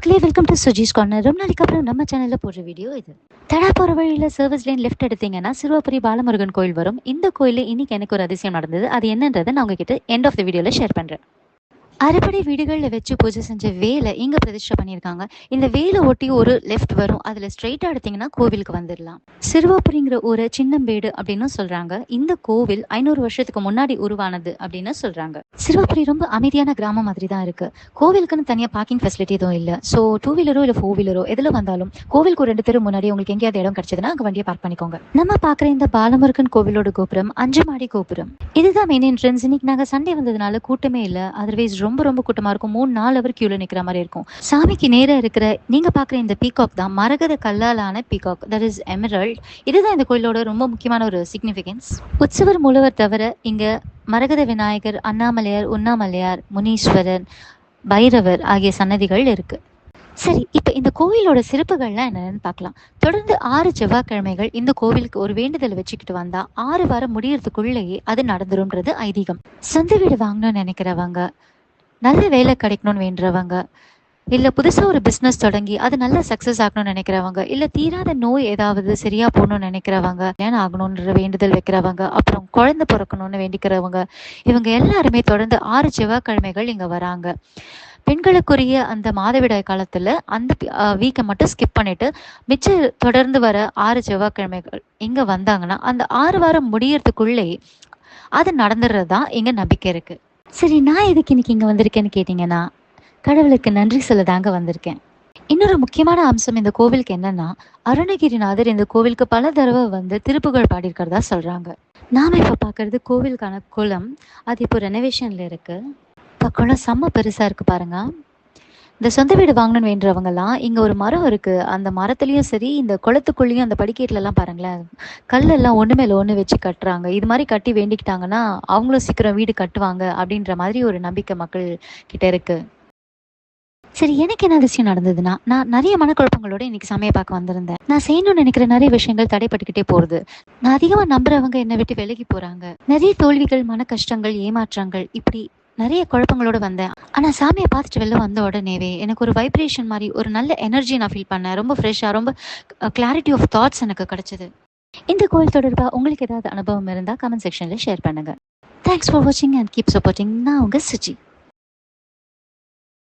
மக்களே welcome to சுஜீஷ் corner ரொம்ப நாளைக்கு அப்புறம் நம்ம சேனலில் போடுற வீடியோ இது. தடா போகிற வழியில் சர்வீஸ் லைன் லெஃப்ட் எடுத்தீங்கன்னா சிறுவபுரி பாலமுருகன் கோயில் வரும். இந்த கோயிலில் இன்னைக்கு எனக்கு ஒரு அதிசயம் நடந்தது. அது என்னன்றதை நான் உங்ககிட்ட எண்ட் ஆஃப் த வீடியோவில் ஷேர் பண்ணுறேன் அறுபடை வீடுகளில் வச்சு பூஜை செஞ்ச வேலை இங்கே பிரதிஷ்டை பண்ணியிருக்காங்க. இந்த வேலை ஒட்டி ஒரு லெஃப்ட் வரும். அதில் ஸ்ட்ரெயிட்டாக எடுத்தீங்கன்னா கோவிலுக்கு வந்துடலாம். சிறுவாபுரிங்கிற ஒரு சின்னம்பேடு அப்படின்னு சொல்கிறாங்க இந்த கோவில் ஐநூறு வருஷத்துக்கு முன்னாடி உருவானது அப்படின்னு சொல்கிறாங்க சிறுவாபுரி ரொம்ப அமைதியான கிராமம் மாதிரி தான் இருக்குது கோவிலுக்குன்னு தனியாக பார்க்கிங் ஃபெசிலிட்டி எதுவும் இல்லை. ஸோ டூ வீலரோ இல்லை ஃபோர் வீலரோ எதில் வந்தாலும் கோவிலுக்கு ஒரு ரெண்டு பேரும் முன்னாடி உங்களுக்கு எங்கேயாவது இடம் கிடைச்சதுன்னா அங்கே வண்டியை பார்க் பண்ணிக்கோங்க. நம்ம பார்க்குற இந்த பாலமுருகன் கோவிலோட கோபுரம் அஞ்சு மாடி கோபுரம். இதுதான் மெயின் என்ட்ரன்ஸ் இன்னைக்கு நாங்கள் சண்டே வந்ததுனால கூட்டமே இல்லை. அதர்வைஸ் ரொம்ப ரொம்ப கூட்டமாக இருக்கும். மூணு நாலு அவர் கியூல நிற்கிற மாதிரி இருக்கும். சாமிக்கு நேராக இருக்கிற நீங்கள் பார்க்குற இந்த பீகாக் தான் மரகத கல்லாலான பீகாக் தட் இஸ் எமரல்ட் இதுதான் இந்த கோயிலோட ரொம்ப முக்கியமான ஒரு சிக்னிஃபிகன்ஸ் உற்சவர் மூலவர் தவிர இங்கே மரகத விநாயகர் அண்ணாமலையார் உண்ணாமலையார் முனீஸ்வரன் பைரவர் ஆகிய சன்னதிகள் இருக்கு. சரி இப்போ இந்த கோவிலோட சிறப்புகள்லாம் என்னென்னு பார்க்கலாம். தொடர்ந்து ஆறு செவ்வாய்க்கிழமைகள் இந்த கோவிலுக்கு ஒரு வேண்டுதல் வச்சுக்கிட்டு வந்தா ஆறு வாரம் முடியறதுக்குள்ளேயே அது நடந்துரும்ன்றது ஐதீகம். சொந்த வீடு வாங்கணும்னு நினைக்கிறவங்க நல்ல வேலை கிடைக்கணும்னு வேண்டுறவங்க இல்லை புதுசாக ஒரு பிஸ்னஸ் தொடங்கி அது நல்ல சக்ஸஸ் ஆகணும்னு நினைக்கிறவங்க இல்லை தீராத நோய் ஏதாவது சரியா போகணும்னு நினைக்கிறவங்க ஏன்னா ஆகணுன்ற வேண்டுதல் வைக்கிறவங்க அப்புறம் குழந்தை பிறக்கணும்னு வேண்டிக்கிறவங்க இவங்க எல்லாருமே தொடர்ந்து ஆறு செவ்வாய்க்கிழமைகள் இங்கே வராங்க. பெண்களுக்குரிய அந்த மாதவிடாய் காலத்தில் அந்த வீக்கை மட்டும் ஸ்கிப் பண்ணிட்டு மிச்சம் தொடர்ந்து வர ஆறு செவ்வாய்க்கிழமைகள் இங்கே வந்தாங்கன்னா அந்த ஆறு வாரம் முடியறதுக்குள்ளே அது நடந்துடுறது தான் எங்கள் நம்பிக்கை இருக்கு. சரி நான் எதுக்கு இன்னைக்கு இங்கே வந்திருக்கேன்னு கேட்டிங்கன்னா கடவுளுக்கு நன்றி சொல்ல தாங்க வந்திருக்கேன். இன்னொரு முக்கியமான அம்சம் இந்த கோவிலுக்கு என்னன்னா அருணகிரிநாதர் இந்த கோவிலுக்கு பல தடவை வந்து திருப்புகழ் பாடியிருக்கிறதா சொல்றாங்க. நாம இப்ப பாக்குறது கோவிலுக்கான குளம் அது இப்போ ரெனோவேஷன்ல இருக்கு. இப்போ குளம் செம்ம பெருசா இருக்கு பாருங்க. இந்த சொந்த வீடு வாங்கணும்னு வேண்டுறவங்கலாம் இங்கே ஒரு மரம் இருக்குது அந்த மரத்துலேயும் சரி இந்த குளத்துக்குள்ளேயும் அந்த படிக்கட்டுல பாருங்களேன். கல்லெல்லாம் ஒன்று மேலே ஒன்று வச்சு கட்டுறாங்க. இது மாதிரி கட்டி வேண்டிக்கிட்டாங்கன்னா அவங்களும் சீக்கிரம் வீடு கட்டுவாங்க அப்படின்ற மாதிரி ஒரு நம்பிக்கை மக்கள் கிட்ட இருக்குது சரி எனக்கு என்ன விஷயம் நடந்ததுன்னா நான் நிறைய மனக்குழப்பங்களோட இன்னைக்கு சமைய பார்க்க வந்திருந்தேன். நான் செய்யணும்னு நினைக்கிற நிறைய விஷயங்கள் தடைப்பட்டுக்கிட்டே போகுது. நான் அதிகமாக நம்புறவங்க என்னை விட்டு விலகி போறாங்க. நிறைய தோல்விகள் மன கஷ்டங்கள் ஏமாற்றங்கள் இப்படி நிறைய குழப்பங்களோட வந்தேன். ஆனால் சாமியை பார்த்துட்டு வெளில வந்த உடனேவே எனக்கு ஒரு வைப்ரேஷன் மாதிரி ஒரு நல்ல எனர்ஜி நான் ஃபீல் பண்ணேன். ரொம்ப ஃப்ரெஷ்ஷாக ரொம்ப கிளாரிட்டி ஆஃப் தாட்ஸ் எனக்கு கிடைச்சது. இந்த கோயில் தொடர்பாக உங்களுக்கு ஏதாவது அனுபவம் இருந்தால் கமெண்ட் செக்ஷனில் ஷேர் பண்ணுங்க. தேங்க்ஸ் ஃபார் வாட்சிங் அண்ட் கீப் சப்போர்ட்டிங் நான் உங்கள் சுஜி.